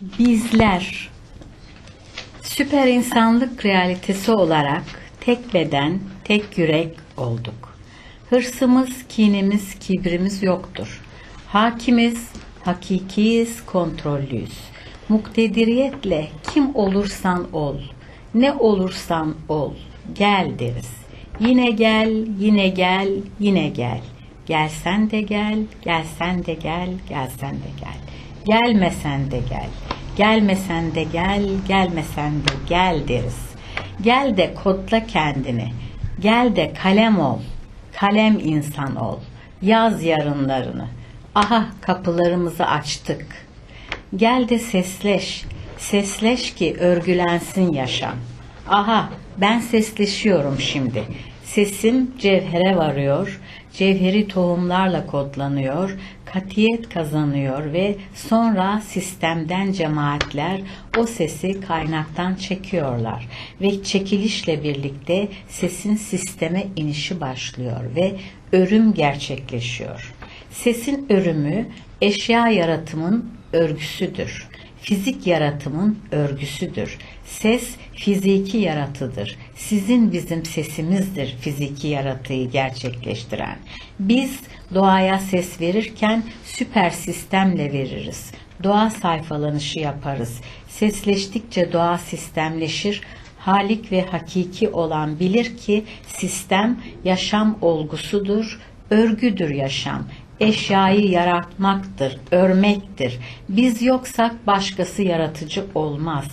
Bizler süper insanlık realitesi olarak tek beden, tek yürek olduk. Hırsımız, kinimiz, kibrimiz yoktur. Hakimiz, hakikiyiz, kontrollüyüz. Muktediriyetle kim olursan ol, ne olursan ol, gel deriz. Yine gel, yine gel, yine gel. Gelsen de gel, gelsen de gel, gelsen de gel. Gelmesen de gel. Gelmesen de gel, gelmesen de gel deriz. Gel de kodla kendini. Gel de kalem ol. Kalem insan ol. Yaz yarınlarını. Aha kapılarımızı açtık. Gel de sesleş. Sesleş ki örgülensin yaşam. Aha ben sesleşiyorum şimdi. Sesim cevhere varıyor. Cevheri tohumlarla kodlanıyor. Katiyet kazanıyor ve sonra sistemden cemaatler o sesi kaynaktan çekiyorlar ve çekilişle birlikte sesin sisteme inişi başlıyor ve örüm gerçekleşiyor. Sesin örümü eşya yaratımın örgüsüdür. Fizik yaratımın örgüsüdür. Ses fiziki yaratıdır. Sizin bizim sesimizdir fiziki yaratığı gerçekleştiren. Biz doğaya ses verirken süper sistemle veririz. Doğa sayfalanışı yaparız. Sesleştikçe doğa sistemleşir. Halik ve hakiki olan bilir ki sistem yaşam olgusudur, örgüdür yaşam eşyayı yaratmaktır, örmektir. Biz yoksak başkası yaratıcı olmaz.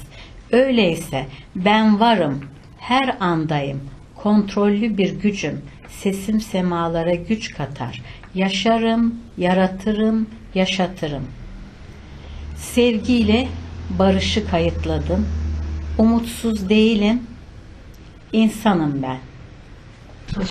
Öyleyse ben varım, her andayım, kontrollü bir gücüm, sesim semalara güç katar. Yaşarım, yaratırım, yaşatırım. Sevgiyle barışı kayıtladım. Umutsuz değilim, insanım ben.